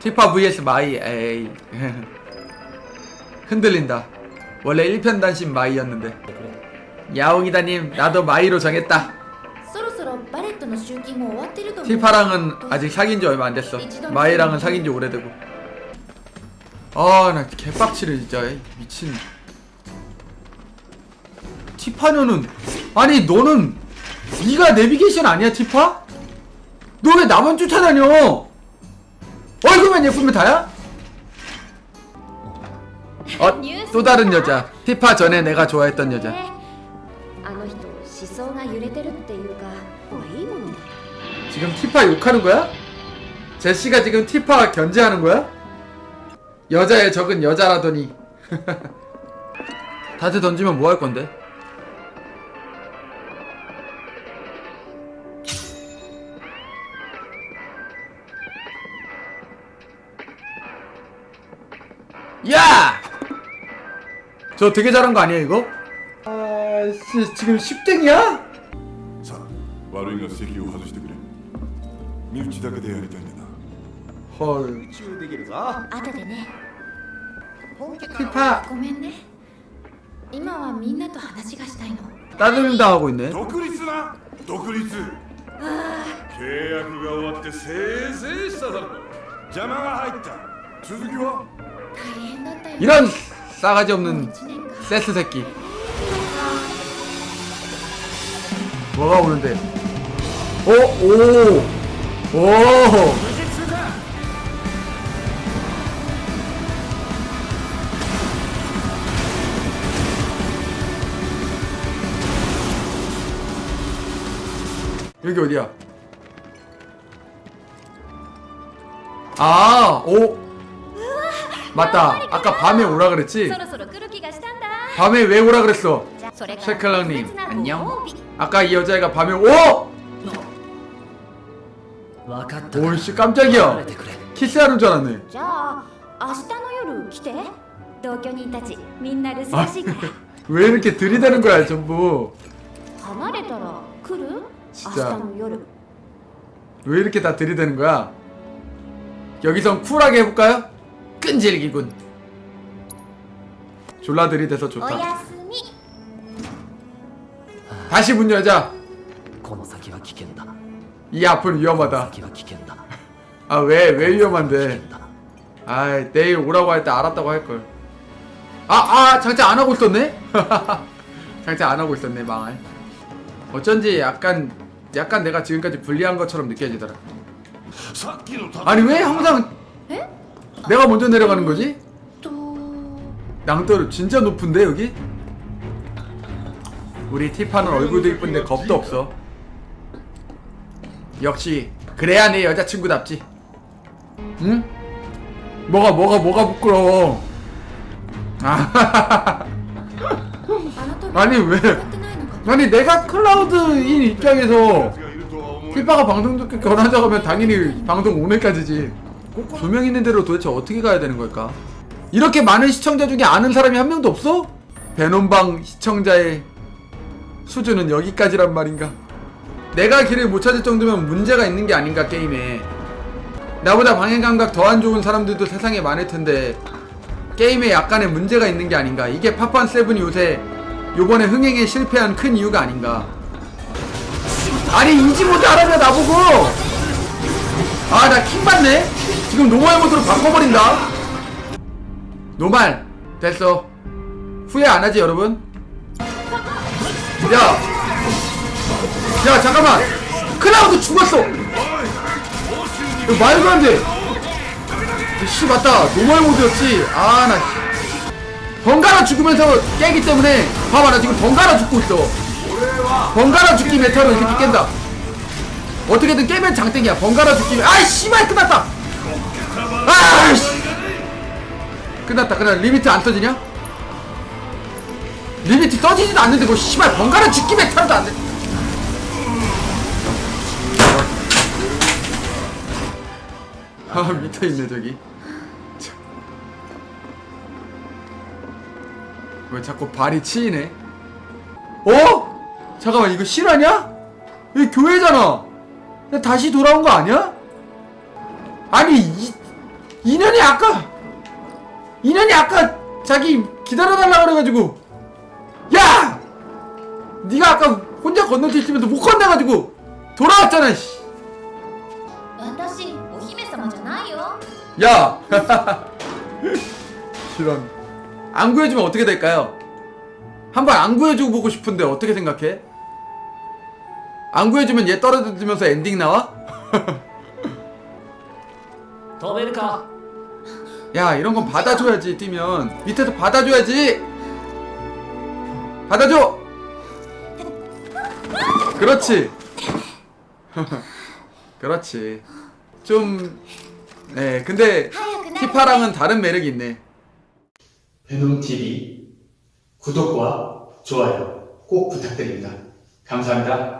티파 vs 마이 에이 흔들린다 원래 1편 단신 마이였는데 야옹이다님 나도 마이로 정했다 そろそろバレットの集金も終わってると思う 티파랑은 아직 사귄 지 얼마 안 됐어 마이랑은 사귄 지 오래되고 아 나 개빡치네 진짜 에이, 미친 티파녀는 아니 너는 네가 내비게이션 아니야 티파? 너 왜 나만 쫓아다녀 얼굴만 예쁘면 다야? 어? 또 다른 여자 티파 전에 내가 좋아했던 여자 あの人思想が揺れてるっていうかいいもの 지금 티파 욕하는 거야? 제시가 지금 티파 견제하는 거야? 여자의 적은 여자라더니 다들 던지면 뭐 할 건데? 야! 저 되게 잘한 거 아니야 이거? 아씨 지금 10등이야? さあ悪いが席を外してくれ身内だけでやりたいんだな 헐 中できるぞ後でね 티파 ごめんね今はみんなと話がしたいの 따돌림 당하고 있네 独立な独立契約が終わってせいぜいしただろ邪魔が入った続きは大変だったよ 이런 싸가지 없는 세스 새끼. 뭐가 오는데? 오, 오, 오. 여기 어디야? 아, 오, 맞다. 아까 밤에 오라 그랬지? 밤에 왜 오라 그랬어? 셰클랑님 안녕. 아까 이 여자애가 밤에 오! 어. 오씨 깜짝이야. 키스하는 줄 알았네. 아, 왜 이렇게 들이대는 거야 전부? 진짜. 왜 이렇게 다 들이대는 거야? 여기선 쿨하게 해볼까요? 끈질기군 졸라 들이대서 お 좋다 やすみ 다시 문 열자 この先は危険だ 이 앞은 위험하다 先は危険だ 아 왜 왜 危 위험한데 険だ 아 내일 오라고 할 때 알았다고 할걸 아아 장착 안 하고 있었네 장착 안 하고 있었네 망할 어쩐지 약간 약간 내가 지금까지 불리한 것처럼 느껴지더라 さっきのた 아니 왜 항상 내가 먼저 내려가는 거지? 또. 낭떠러 진짜 높은데 여기? 우리 티파는 얼굴도 이쁜데 겁도 없어. 역시 그래야 내 여자친구답지. 응? 뭐가 뭐가 뭐가 부끄러워. 아. 아니 왜? 아니 내가 클라우드인 입장에서 티파가 방송 듣고 결혼하자고 하면 당연히 방송 오늘까지지. 조명 있는 대로 도대체 어떻게 가야 되는 걸까? 이렇게 많은 시청자 중에 아는 사람이 한 명도 없어? 베논방 시청자의 수준은 여기까지란 말인가? 내가 길을 못 찾을 정도면 문제가 있는 게 아닌가 게임에 나보다 방해 감각 더 안 좋은 사람들도 세상에 많을 텐데 게임에 약간의 문제가 있는 게 아닌가 이게 파판 세븐이 요새 요번에 흥행에 실패한 큰 이유가 아닌가 아니 인지 모드 하라며 나보고 아 나 킹 받네. 지금 노멀 모드로 바꿔버린다. 노말 됐어. 후회 안 하지 여러분? 야. 야, 잠깐만. 클라우드 죽었어. 이거 말도 안돼. 씨 맞다. 노멀 모드였지. 아나 번갈아 죽으면서 깨기 때문에 봐봐 나 지금 번갈아 죽고 있어. 번갈아 죽기 메타로 이렇게 깬다 어떻게든 깨면 장땡이야. 번갈아 죽기 아이 씨발 끝났다. 아이씨. 끝났다. 그냥 리미트 안 떠지냐? 리미트 떠지지도 않는데 뭐 씨발 번갈아 죽기 메타로도 안돼. 아 미터 있네 저기. 참. 왜 자꾸 발이 치이네? 어? 잠깐만 이거 실화냐? 여기 교회잖아 다시 돌아온 거 아니야? 아니 이 인연이 아까 인연이 아까 자기 기다려달라 그래가지고 야 네가 아까 혼자 건너뛸 때면서 못 건너가지고 돌아왔잖아 씨. 私お姫様じゃないよ 야 실언 안 구해주면 어떻게 될까요? 한번 안 구해주고 보고 싶은데 어떻게 생각해? 안 구해주면 얘 떨어지면서 엔딩 나와? 더 베르카. 야 이런 건 받아줘야지 뛰면. 밑에서 받아줘야지. 받아줘! 그렇지. 그렇지. 좀 네, 근데 티파랑은 다른 매력이 있네. 베놈TV 구독과 좋아요 꼭 부탁드립니다. 감사합니다.